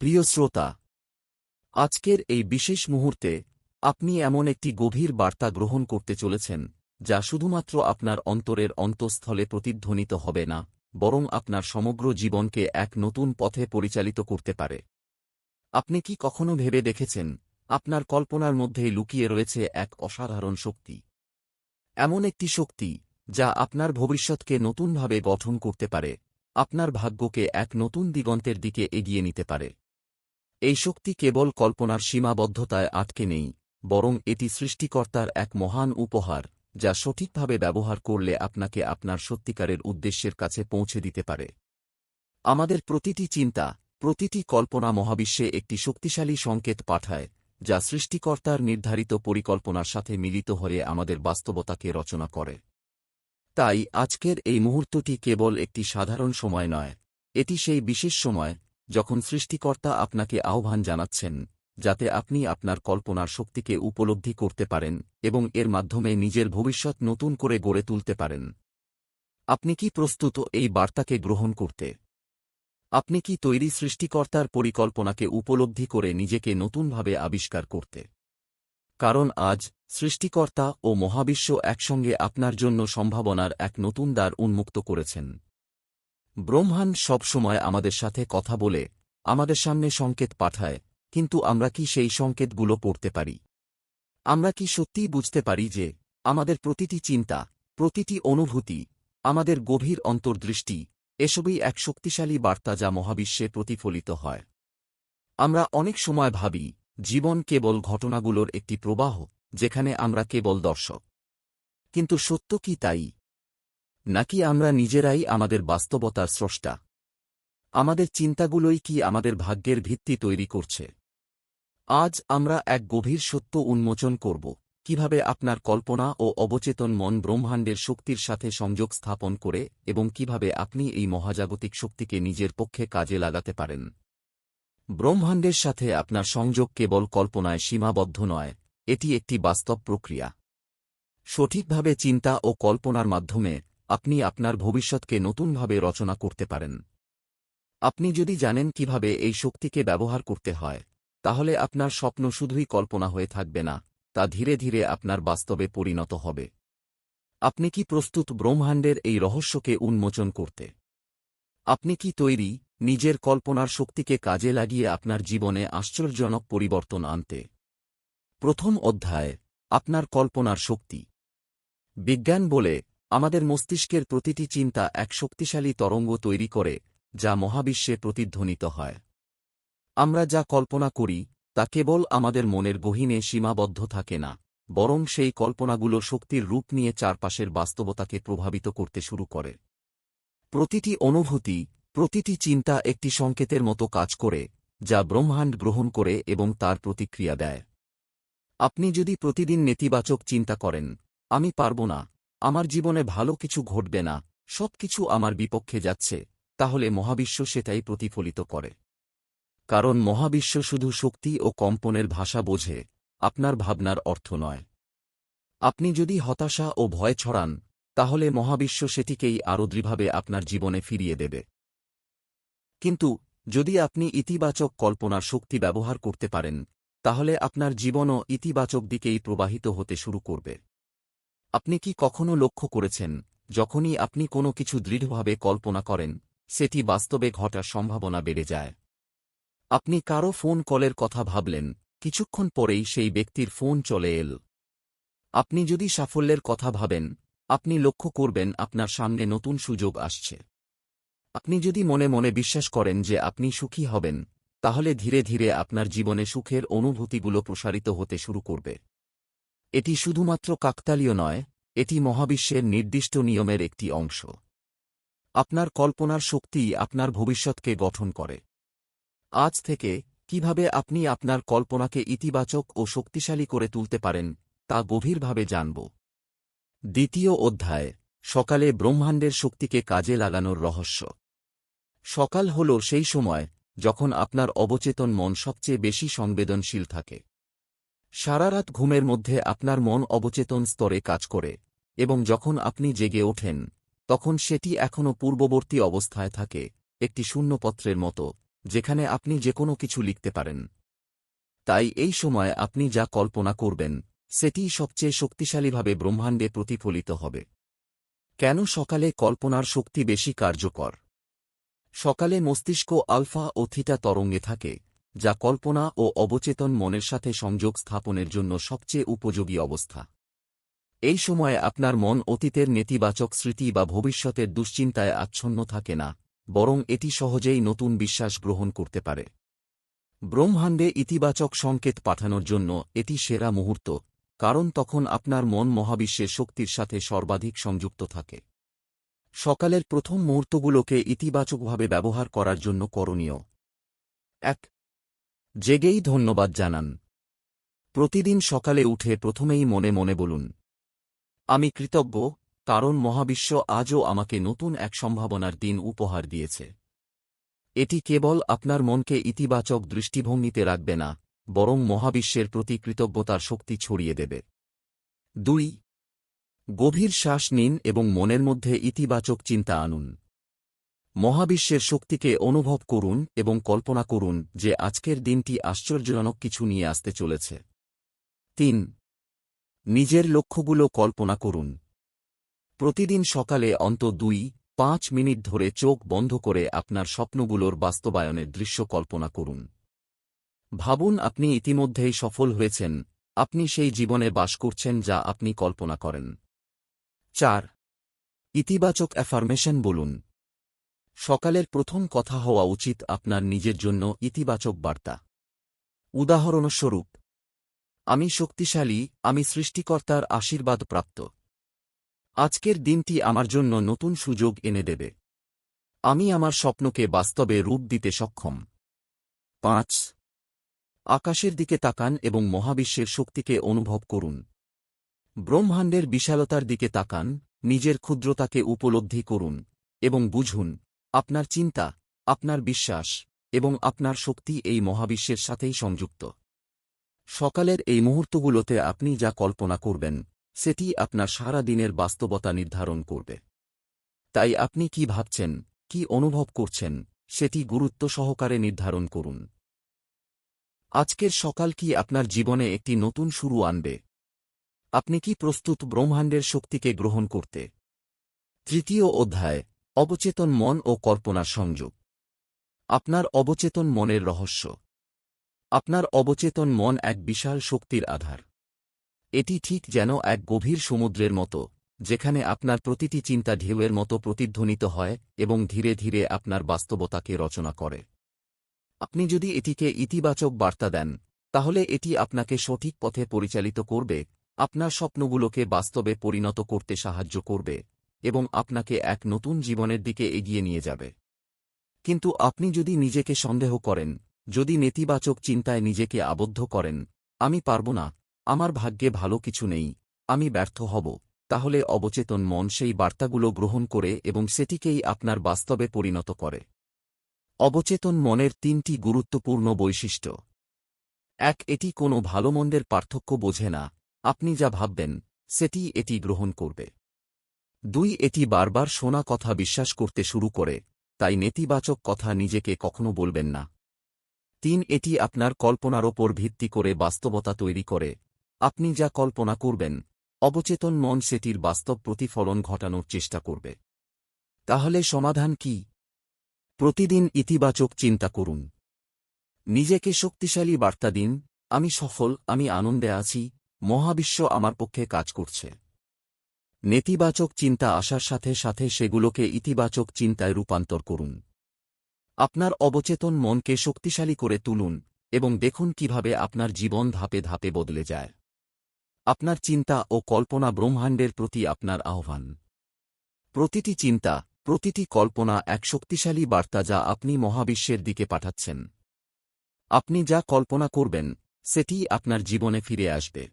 প্রিয় শ্রোতা, আজকের এই বিশেষ মুহূর্তে আপনি এমন একটি গভীর বার্তা গ্রহণ করতে চলেছেন, যা শুধুমাত্র আপনার অন্তরের অন্তঃস্থলে প্রতিধ্বনিত হবে না, বরং আপনার সমগ্র জীবনকে এক নতুন পথে পরিচালিত করতে পারে। আপনি কি কখনো ভেবে দেখেছেন, আপনার কল্পনার মধ্যেই লুকিয়ে রয়েছে এক অসাধারণ শক্তি? এমন একটি শক্তি, যা আপনার ভবিষ্যৎকে নতুনভাবে গঠন করতে পারে, আপনার ভাগ্যকে এক নতুন দিগন্তের দিকে এগিয়ে নিতে পারে। এই শক্তি কেবল কল্পনার সীমাবদ্ধতায় আটকে নেই, বরং এটি সৃষ্টিকর্তার এক মহান উপহার, যা সঠিকভাবে ব্যবহার করলে আপনাকে আপনার সত্যিকারের উদ্দেশ্যের কাছে পৌঁছে দিতে পারে। আমাদের প্রতিটি চিন্তা, প্রতিটি কল্পনা মহাবিশ্বে একটি শক্তিশালী সংকেত পাঠায়, যা সৃষ্টিকর্তার নির্ধারিত পরিকল্পনার সাথে মিলিত হয়ে আমাদের বাস্তবতাকে রচনা করে। তাই আজকের এই মুহূর্তটি কেবল একটি সাধারণ সময় নয়, এটি সেই বিশেষ সময় যখন সৃষ্টিকর্তা আপনাকে আহ্বান জানাচ্ছেন, যাতে আপনি আপনার কল্পনার শক্তিকে উপলব্ধি করতে পারেন এবং এর মাধ্যমে নিজের ভবিষ্যৎ নতুন করে গড়ে তুলতে পারেন। আপনি কি প্রস্তুত এই বার্তাকে গ্রহণ করতে? আপনি কি তৈরি সৃষ্টিকর্তার পরিকল্পনাকে উপলব্ধি করে নিজেকে নতুনভাবে আবিষ্কার করতে? কারণ আজ সৃষ্টিকর্তা ও মহাবিশ্ব একসঙ্গে আপনার জন্য সম্ভাবনার এক নতুন দ্বার উন্মুক্ত করেছেন। ব্রহ্মাণ্ড সবসময় আমাদের সাথে কথা বলে, আমাদের সামনে সংকেত পাঠায়, কিন্তু আমরা কি সেই সংকেতগুলো পড়তে পারি? আমরা কি সত্যিই বুঝতে পারি যে, আমাদের প্রতিটি চিন্তা, প্রতিটি অনুভূতি, আমাদের গভীর অন্তর্দৃষ্টি, এসবই এক শক্তিশালী বার্তা যা মহাবিশ্বে প্রতিফলিত হয়। আমরা অনেক সময় ভাবি, জীবন কেবল ঘটনাগুলোর একটি প্রবাহ, যেখানে আমরা কেবল দর্শক। কিন্তু সত্য কি তাই? নাকি আমরা নিজেরাই আমাদের বাস্তবতার স্রষ্টা? আমাদের চিন্তাগুলোই কি আমাদের ভাগ্যের ভিত্তি তৈরি করছে? আজ আমরা এক গভীর সত্য উন্মোচন করব, কীভাবে আপনার কল্পনা ও অবচেতন মন ব্রহ্মাণ্ডের শক্তির সাথে সংযোগ স্থাপন করে এবং কীভাবে আপনি এই মহাজাগতিক শক্তিকে নিজের পক্ষে কাজে লাগাতে পারেন। ব্রহ্মাণ্ডের সাথে আপনার সংযোগ কেবল কল্পনায় সীমাবদ্ধ নয়, এটি একটি বাস্তব প্রক্রিয়া। সঠিকভাবে চিন্তা ও কল্পনার মাধ্যমে আপনি আপনার ভবিষ্যৎকে নতুনভাবে রচনা করতে পারেন। আপনি যদি জানেন কীভাবে এই শক্তিকে ব্যবহার করতে হয়, তাহলে আপনার স্বপ্ন শুধুই কল্পনা হয়ে থাকবে না, তা ধীরে ধীরে আপনার বাস্তবে পরিণত হবে। আপনি কি প্রস্তুত ব্রহ্মাণ্ডের এই রহস্যকে উন্মোচন করতে? আপনি কি তৈরি নিজের কল্পনার শক্তিকে কাজে লাগিয়ে আপনার জীবনে আশ্চর্যজনক পরিবর্তন আনতে? প্রথম অধ্যায়, আপনার কল্পনার শক্তি। বিজ্ঞান বলে আমাদের মস্তিষ্কের প্রতিটি চিন্তা এক শক্তিশালী তরঙ্গ তৈরি করে, যা মহাবিশ্বে প্রতিধ্বনিত হয়। আমরা যা কল্পনা করি, তা কেবল আমাদের মনের গহীনে সীমাবদ্ধ থাকে না, বরং সেই কল্পনাগুলো শক্তির রূপ নিয়ে চারপাশের বাস্তবতাকে প্রভাবিত করতে শুরু করে। প্রতিটি অনুভূতি, প্রতিটি চিন্তা একটি সংকেতের মতো কাজ করে, যা ব্রহ্মাণ্ড গ্রহণ করে এবং তার প্রতিক্রিয়া দেয়। আপনি যদি প্রতিদিন নেতিবাচক চিন্তা করেন, আমি পারব না আমার জীবনে ভালো কিছু ঘটবে না সব কিছু আমার বিপক্ষে যাচ্ছে, তাহলে মহাবিশ্ব সেটাই প্রতিফলিত করে। কারণ মহাবিশ্ব শুধু শক্তি ও কম্পনের ভাষা বোঝে, আপনার ভাবনার অর্থ নয়। আপনি যদি হতাশা ও ভয় ছড়ান, তাহলে মহাবিশ্ব সেটিকেই আরও দৃঢ়ভাবে আপনার জীবনে ফিরিয়ে দেবে। কিন্তু, যদি আপনি ইতিবাচক কল্পনার শক্তি ব্যবহার করতে পারেন, তাহলে আপনার জীবনও ইতিবাচক দিকেই প্রবাহিত হতে শুরু করবে। আপনি কি কখনো লক্ষ্য করেছেন, যখনই আপনি কোনো কিছু দৃঢ়ভাবে কল্পনা করেন, সেটি বাস্তবে ঘটার সম্ভাবনা বেড়ে যায়? আপনি কারও ফোন কলের কথা ভাবলেন, কিছুক্ষণ পরেই সেই ব্যক্তির ফোন চলে এল। আপনি যদি সাফল্যের কথা ভাবেন, আপনি লক্ষ্য করবেন আপনার সামনে নতুন সুযোগ আসছে। আপনি যদি মনে মনে বিশ্বাস করেন যে আপনি সুখী হবেন, তাহলে ধীরে ধীরে আপনার জীবনে সুখের অনুভূতিগুলো প্রসারিত হতে শুরু করবে। এটি শুধুমাত্র কাকতালীয় নয়, এটি মহাবিশ্বের নির্দিষ্ট নিয়মের একটি অংশ। আপনার কল্পনার শক্তি আপনার ভবিষ্যৎকে গঠন করে। আজ থেকে, কীভাবে আপনি আপনার কল্পনাকে ইতিবাচক ও শক্তিশালী করে তুলতে পারেন, তা গভীরভাবে জানব। দ্বিতীয় অধ্যায়, সকালে ব্রহ্মাণ্ডের শক্তিকে কাজে লাগানোর রহস্য। সকাল হল সেই সময়, যখন আপনার অবচেতন মন সবচেয়ে বেশি সংবেদনশীল থাকে। সারারাত ঘুমের মধ্যে আপনার মন অবচেতন স্তরে কাজ করে, এবং যখন আপনি জেগে ওঠেন, তখন সেটি এখনও পূর্ববর্তী অবস্থায় থাকে, একটি শূন্যপত্রের মতো, যেখানে আপনি যে কোনো কিছু লিখতে পারেন। তাই এই সময় আপনি যা কল্পনা করবেন সেটিই সবচেয়ে শক্তিশালীভাবে ব্রহ্মাণ্ডে প্রতিফলিত হবে। কেন সকালে কল্পনার শক্তি বেশি কার্যকর? সকালে মস্তিষ্ক আলফা ও থিটা তরঙ্গে থাকে যা কল্পনা ও অবচেতন মনের সাথে সংযোগ স্থাপনের জন্য সবচেয়ে উপযোগী অবস্থা। এই সময়ে আপনার মন অতীতের নেতিবাচক স্মৃতি বা ভবিষ্যতের দুশ্চিন্তায় আচ্ছন্ন থাকে না, বরং এটি সহজেই নতুন বিশ্বাস গ্রহণ করতে পারে। ব্রহ্মাণ্ডে ইতিবাচক সংকেত পাঠানোর জন্য এটি সেরা মুহূর্ত, কারণ তখন আপনার মন মহাবিশ্বের শক্তির সাথে সর্বাধিক সংযুক্ত থাকে। সকালের প্রথম মুহূর্তগুলোকে ইতিবাচকভাবে ব্যবহার করার জন্য করণীয়। এক জেগেই ধন্যবাদ জানান। প্রতিদিন সকালে উঠে প্রথমেই মনে মনে বলুন, আমি কৃতজ্ঞ, কারণ মহাবিশ্ব আজও আমাকে নতুন এক সম্ভাবনার দিন উপহার দিয়েছে। এটি কেবল আপনার মনকে ইতিবাচক দৃষ্টিভঙ্গিতে রাখবে না, বরং মহাবিশ্বের প্রতি কৃতজ্ঞতার শক্তি ছড়িয়ে দেবে। দুই, গভীর শ্বাস নিন এবং মনের মধ্যে ইতিবাচক চিন্তা আনুন। মহাবিশ্বের শক্তিকে অনুভব করুন এবং কল্পনা করুন যে আজকের দিনটি আশ্চর্যজনক কিছু নিয়ে আসতে চলেছে। তিন, নিজের লক্ষ্যগুলো কল্পনা করুন। প্রতিদিন সকালে অন্ত দুই, পাঁচ মিনিট ধরে চোখ বন্ধ করে আপনার স্বপ্নগুলোর বাস্তবায়নের দৃশ্য কল্পনা করুন। ভাবুন আপনি ইতিমধ্যেই সফল হয়েছেন, আপনি সেই জীবনে বাস করছেন যা আপনি কল্পনা করেন। চার, ইতিবাচক অ্যাফার্মেশন বলুন। সকালের প্রথম কথা হওয়া উচিত আপনার নিজের জন্য ইতিবাচক বার্তা। উদাহরণস্বরূপ, আমি শক্তিশালী, আমি সৃষ্টিকর্তার আশীর্বাদ প্রাপ্ত। আজকের দিনটি আমার জন্য নতুন সুযোগ এনে দেবে। আমি আমার স্বপ্নকে বাস্তবে রূপ দিতে সক্ষম। পাঁচ, আকাশের দিকে তাকান এবং মহাবিশ্বের শক্তিকে অনুভব করুন। ব্রহ্মাণ্ডের বিশালতার দিকে তাকান, নিজের ক্ষুদ্রতাকে উপলব্ধি করুন এবং বুঝুন আপনার চিন্তা, আপনার বিশ্বাস এবং আপনার শক্তি এই মহাবিশ্বের সাথেই সংযুক্ত। সকালের এই মুহূর্তগুলোতে আপনি যা কল্পনা করবেন, সেটি আপনার সারা দিনের বাস্তবতা নির্ধারণ করবে। তাই আপনি কি ভাবছেন, কি অনুভব করছেন, সেটি গুরুত্ব সহকারে নির্ধারণ করুন। আজকের সকাল কি আপনার জীবনে একটি নতুন শুরু আনবে? আপনি কি প্রস্তুত ব্রহ্মাণ্ডের শক্তিকে গ্রহণ করতে? তৃতীয় অধ্যায় অবচেতন মন ও কল্পনার সংযোগ। আপনার অবচেতন মনের রহস্য। আপনার অবচেতন মন এক বিশাল শক্তির আধার। এটি ঠিক যেন এক গভীর সমুদ্রের মতো, যেখানে আপনার প্রতিটি চিন্তা ঢেউয়ের মতো প্রতিধ্বনিত হয় এবং ধীরে ধীরে আপনার বাস্তবতাকে রচনা করে। আপনি যদি এটিকে ইতিবাচক বার্তা দেন, তাহলে এটি আপনাকে সঠিক পথে পরিচালিত করবে, আপনার স্বপ্নগুলোকে বাস্তবে পরিণত করতে সাহায্য করবে। এবং আপনাকে এক নতুন জীবনের দিকে এগিয়ে নিয়ে যাবে। কিন্তু আপনি যদি নিজেকে সন্দেহ করেন, যদি নেতিবাচক চিন্তায় নিজেকে আবদ্ধ করেন, আমি পারব না, আমার ভাগ্যে ভালো কিছু নেই, আমি ব্যর্থ হব, তাহলে অবচেতন মন সেই বার্তাগুলো গ্রহণ করে এবং সেটিকেই আপনার বাস্তবে পরিণত করে। অবচেতন মনের তিনটি গুরুত্বপূর্ণ বৈশিষ্ট্য। এক, এটি কোনো ভালো মন্দের পার্থক্য বোঝে না। আপনি যা ভাববেন, সেটি এটি গ্রহণ করবে। দুই এটি বারবার শোনা কথা বিশ্বাস করতে শুরু করে, তাই নেতিবাচক কথা নিজেকে কখনো বলবেন না। তিন এটি আপনার কল্পনার ওপর ভিত্তি করে বাস্তবতা তৈরি করে। আপনি যা কল্পনা করবেন, অবচেতন মন সেটির বাস্তব প্রতিফলন ঘটানোর চেষ্টা করবে। তাহলে সমাধান কি? প্রতিদিন ইতিবাচক চিন্তা করুন। নিজেকে শক্তিশালী বার্তা দিন, আমি সফল, আমি আনন্দে আছি, মহাবিশ্ব আমার পক্ষে কাজ করছে। নেতিবাচক চিন্তা আসার সাথে সাথে সেগুলোকে ইতিবাচক চিন্তায় রূপান্তর করুন। আপনার অবচেতন মনকে শক্তিশালী করে তুলুন এবং দেখুন কীভাবে আপনার জীবন ধাপে ধাপে বদলে যায়। আপনার চিন্তা ও কল্পনা ব্রহ্মাণ্ডের প্রতি আপনার আহ্বান। প্রতিটি চিন্তা, প্রতিটি কল্পনা এক শক্তিশালী বার্তা যা আপনি মহাবিশ্বের দিকে পাঠাচ্ছেন। আপনি যা কল্পনা করবেন সেটি আপনার জীবনে ফিরে আসবে।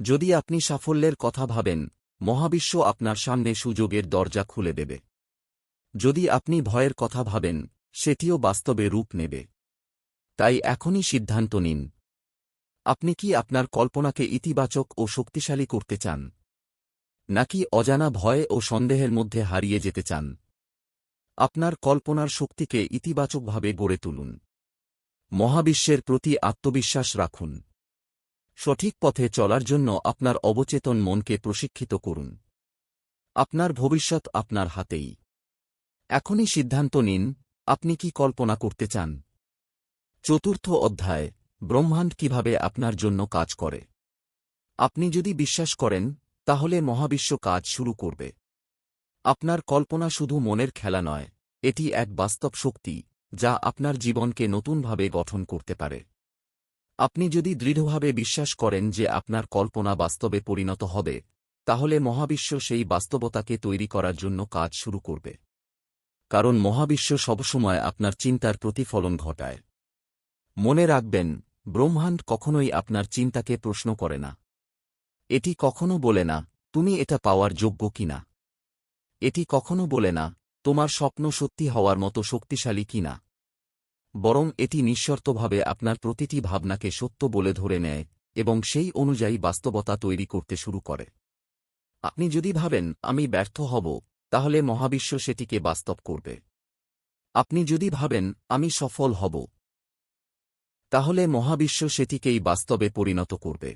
যদি আপনি সাফল্যের কথা ভাবেন মহাবিশ্ব আপনার সামনে সুযোগের দরজা খুলে দেবে। যদি আপনি ভয়ের কথা ভাবেন, সেটিও বাস্তবে রূপ নেবে। তাই এখনই সিদ্ধান্ত নিন। আপনি কি আপনার কল্পনাকে ইতিবাচক ও শক্তিশালী করতে চান? নাকি অজানা ভয় ও সন্দেহের মধ্যে হারিয়ে যেতে চান? আপনার কল্পনার শক্তিকে ইতিবাচকভাবে গড়ে তুলুন। মহাবিশ্বের প্রতি আত্মবিশ্বাস রাখুন। সঠিক পথে চলার জন্য আপনার অবচেতন মনকে প্রশিক্ষিত করুন। আপনার ভবিষ্যৎ আপনার হাতেই। এখনই সিদ্ধান্ত নিন, আপনি কি কল্পনা করতে চান। চতুর্থ অধ্যায়, ব্রহ্মাণ্ড কীভাবে আপনার জন্য কাজ করে। আপনি যদি বিশ্বাস করেন, তাহলে মহাবিশ্ব কাজ শুরু করবে। আপনার কল্পনা শুধু মনের খেলা নয়, এটি এক বাস্তব শক্তি, যা আপনার জীবনকে নতুনভাবে গঠন করতে পারে। আপনি যদি দৃঢ়ভাবে বিশ্বাস করেন যে আপনার কল্পনা বাস্তবে পরিণত হবে, তাহলে মহাবিশ্ব সেই বাস্তবতাকে তৈরি করার জন্য কাজ শুরু করবে। কারণ মহাবিশ্ব সবসময় আপনার চিন্তার প্রতিফলন ঘটায়। মনে রাখবেন, ব্রহ্মাণ্ড কখনোই আপনার চিন্তাকে প্রশ্ন করে না। এটি কখনো বলে না, তুমি এটা পাওয়ার যোগ্য কিনা? এটি কখনো বলে না, তোমার স্বপ্ন সত্যি হওয়ার মতো শক্তিশালী কিনা? বরং এটি নিঃশর্তভাবে আপনার প্রতিটি ভাবনাকে সত্য বলে ধরে নেয় এবং সেই অনুযায়ী বাস্তবতা তৈরি করতে শুরু করে। আপনি যদি ভাবেন, আমি ব্যর্থ হব তাহলে মহাবিশ্ব সেটিকে বাস্তব করবে। আপনি যদি ভাবেন, আমি সফল হব তাহলে মহাবিশ্ব সেটিকেই বাস্তবে পরিণত করবে।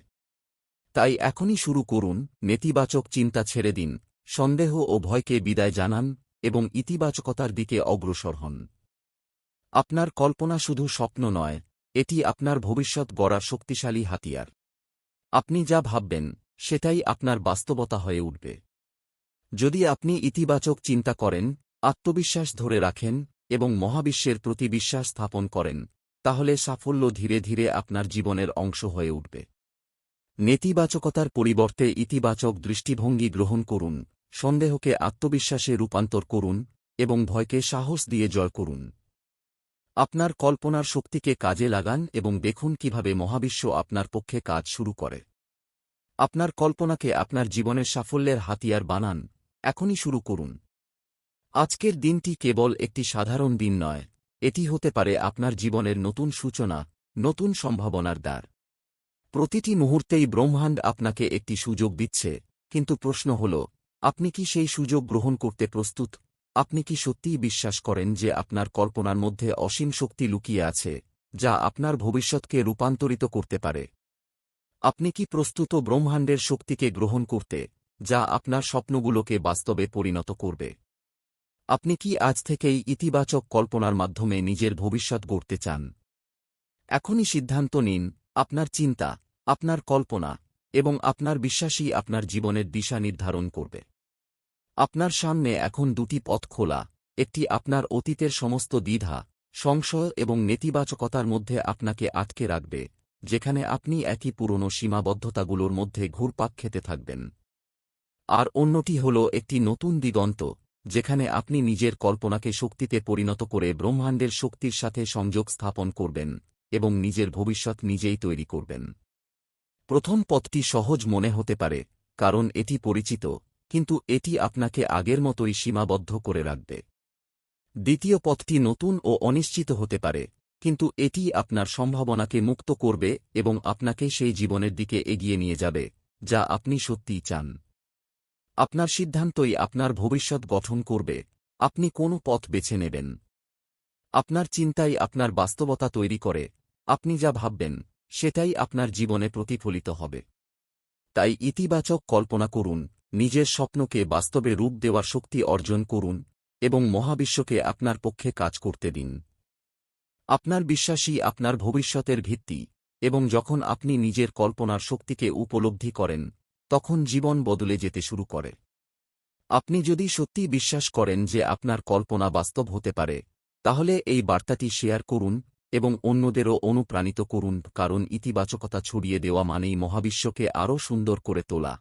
তাই এখনই শুরু করুন, নেতিবাচক চিন্তা ছেড়ে দিন, সন্দেহ ও ভয়কে বিদায় জানান এবং ইতিবাচকতার দিকে অগ্রসর হন। আপনার কল্পনা শুধু স্বপ্ন নয়, এটি আপনার ভবিষ্যৎ গড়া শক্তিশালী হাতিয়ার। আপনি যা ভাববেন, সেটাই আপনার বাস্তবতা হয়ে উঠবে। যদি আপনি ইতিবাচক চিন্তা করেন, আত্মবিশ্বাস ধরে রাখেন, এবং মহাবিশ্বের প্রতি বিশ্বাস স্থাপন করেন, তাহলে সাফল্য ধীরে ধীরে আপনার জীবনের অংশ হয়ে উঠবে। নেতিবাচকতার পরিবর্তে ইতিবাচক দৃষ্টিভঙ্গি গ্রহণ করুন, সন্দেহকে আত্মবিশ্বাসে রূপান্তর করুন, এবং ভয়কে সাহস দিয়ে জয় করুন। আপনার কল্পনার শক্তিকে কাজে লাগান এবং দেখুন কীভাবে মহাবিশ্ব আপনার পক্ষে কাজ শুরু করে। আপনার কল্পনাকে আপনার জীবনের সাফল্যের হাতিয়ার বানান। এখনই শুরু করুন। আজকের দিনটি কেবল একটি সাধারণ দিন নয়, এটি হতে পারে আপনার জীবনের নতুন সূচনা, নতুন সম্ভাবনার দ্বার। প্রতিটি মুহূর্তেই ব্রহ্মাণ্ড আপনাকে একটি সুযোগ দিচ্ছে, কিন্তু প্রশ্ন হল, আপনি কি সেই সুযোগ গ্রহণ করতে প্রস্তুত? আপনি কি সত্যিই বিশ্বাস করেন যে আপনার কল্পনার মধ্যে অসীম শক্তি লুকিয়ে আছে, যা আপনার ভবিষ্যৎকে রূপান্তরিত করতে পারে? আপনি কি প্রস্তুত ব্রহ্মাণ্ডের শক্তিকে গ্রহণ করতে, যা আপনার স্বপ্নগুলোকে বাস্তবে পরিণত করবে? আপনি কি আজ থেকেই ইতিবাচক কল্পনার মাধ্যমে নিজের ভবিষ্যৎ গড়তে চান? এখনই সিদ্ধান্ত নিন, আপনার চিন্তা, আপনার কল্পনা, এবং আপনার বিশ্বাসই আপনার জীবনের দিশা নির্ধারণ করবে। আপনার সামনে এখন দুটি পথ খোলা। একটি আপনার অতীতের সমস্ত দ্বিধা, সংশয় এবং নেতিবাচকতার মধ্যে আপনাকে আটকে রাখবে, যেখানে আপনি একই পুরনো সীমাবদ্ধতাগুলোর মধ্যে ঘুরপাক খেতে থাকবেন। আর অন্যটি হল একটি নতুন দিগন্ত, যেখানে আপনি নিজের কল্পনাকে শক্তিতে পরিণত করে ব্রহ্মাণ্ডের শক্তির সাথে সংযোগ স্থাপন করবেন এবং নিজের ভবিষ্যৎ নিজেই তৈরি করবেন। প্রথম পথটি সহজ মনে হতে পারে, কারণ এটি পরিচিত কিন্তু এটি আপনাকে আগের মতোই সীমাবদ্ধ করে রাখবে। দ্বিতীয় পথটি নতুন ও অনিশ্চিত হতে পারে, কিন্তু এটি আপনার সম্ভাবনাকে মুক্ত করবে এবং আপনাকে সেই জীবনের দিকে এগিয়ে নিয়ে যাবে, যা আপনি সত্যিই চান। আপনার সিদ্ধান্তই আপনার ভবিষ্যৎ গঠন করবে, আপনি কোন পথ বেছে নেবেন। আপনার চিন্তাই আপনার বাস্তবতা তৈরি করে, আপনি যা ভাববেন, সেটাই আপনার জীবনে প্রতিফলিত হবে। তাই ইতিবাচক কল্পনা করুন নিজের স্বপ্নকে বাস্তবে রূপ দেওয়ার শক্তি অর্জন করুন এবং মহাবিশ্বকে আপনার পক্ষে কাজ করতে দিন। আপনার বিশ্বাসই আপনার ভবিষ্যতের ভিত্তি এবং যখন আপনি নিজের কল্পনার শক্তিকে উপলব্ধি করেন, তখন জীবন বদলে যেতে শুরু করে। আপনি যদি সত্যি বিশ্বাস করেন যে আপনার কল্পনা বাস্তব হতে পারে, তাহলে এই বার্তাটি শেয়ার করুন এবং অন্যদেরও অনুপ্রাণিত করুন, কারণ ইতিবাচকতা ছড়িয়ে দেওয়া মানেই মহাবিশ্বকে আরও সুন্দর করে তোলা।